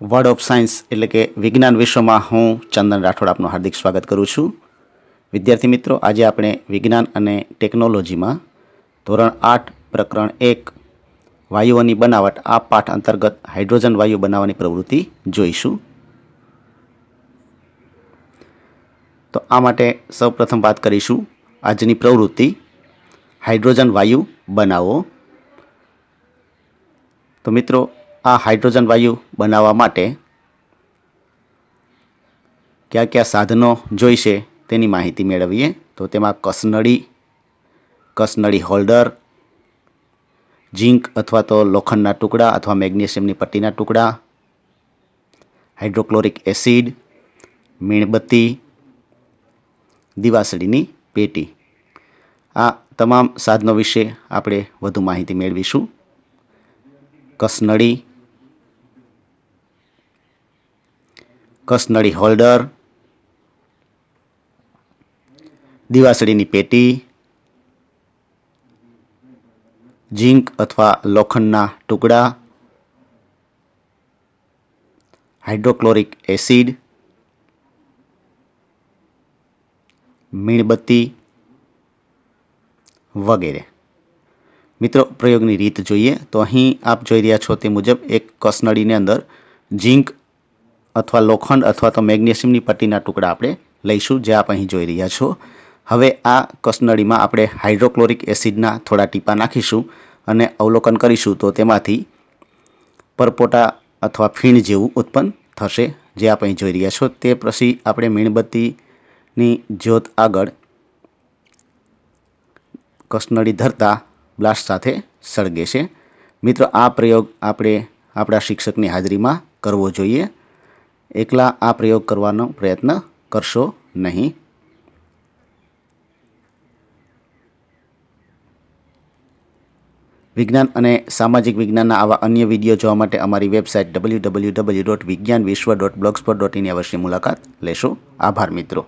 Word of science એટલે કે વિજ્ઞાન વિશ્વમાં હું ચંદન રાઠોડ આપનું હાર્દિક સ્વાગત કરું છું. વિદ્યાર્થી મિત્રો, આજે આપણે વિજ્ઞાન અને ટેકનોલોજીમાં ધોરણ આઠ, પ્રકરણ એક, વાયુઓની બનાવટ, આ પાઠ અંતર્ગત હાઇડ્રોજન વાયુ બનાવવાની પ્રવૃત્તિ જોઈશું. તો આ માટે સૌપ્રથમ વાત કરીશું. આજની પ્રવૃત્તિ, હાઇડ્રોજન વાયુ બનાવો. તો મિત્રો આ હાઇડ્રોજન વાયુ બનાવવા માટે કયા કયા સાધનો જોઈશે તેની માહિતી મેળવીએ. તો તેમાં કસનળી કસનળી હોલ્ડર, ઝીંક અથવા તો લોખંડના ટુકડા અથવા મેગ્નેશિયમની પટ્ટીના ટુકડા, હાઇડ્રોક્લોરિક એસિડ, મીણબત્તી, દિવાસળીની પેટી. આ તમામ સાધનો વિશે આપણે વધુ માહિતી મેળવીશું. કસનળી કસનળી હોલ્ડર, દિવાસળીની પેટી, ઝીંક અથવા લોખંડના ટુકડા, હાઇડ્રોક્લોરિક એસિડ, મીણબત્તી વગેરે. મિત્રો, પ્રયોગની રીત જોઈએ. તો અહીં આપ જોઈ રહ્યા છો તે મુજબ એક કસનળીની અંદર ઝીંક અથવા લોખંડ અથવા તો મેગ્નેશિયમની પટ્ટીના ટુકડા આપણે લઈશું જે આપ અહીં જોઈ રહ્યા છો. હવે આ કસનળીમાં આપણે હાઇડ્રોક્લોરિક એસિડના થોડા ટીપા નાખીશું અને અવલોકન કરીશું તો તેમાંથી પરપોટા અથવા ફીણ જેવું ઉત્પન્ન થશે જે આપ અહીં જોઈ રહ્યા છો. તે પછી આપણે મીણબત્તીની જ્યોત આગળ કસનળી ધરતા બ્લાસ્ટ સાથે સળગે છે. મિત્રો, આ પ્રયોગ આપણે આપણા શિક્ષકની હાજરીમાં કરવો જોઈએ. એકલા આ પ્રયોગ કરવાનો પ્રયત્ન કરશો નહીં. વિજ્ઞાન અને સામાજિક વિજ્ઞાનના આવા અન્ય વીડિયો જોવા માટે અમારી website W W W dot Vigyan Vishwa dot blogspot dot in અવશ્ય મુલાકાત લેશો. આભાર મિત્રો.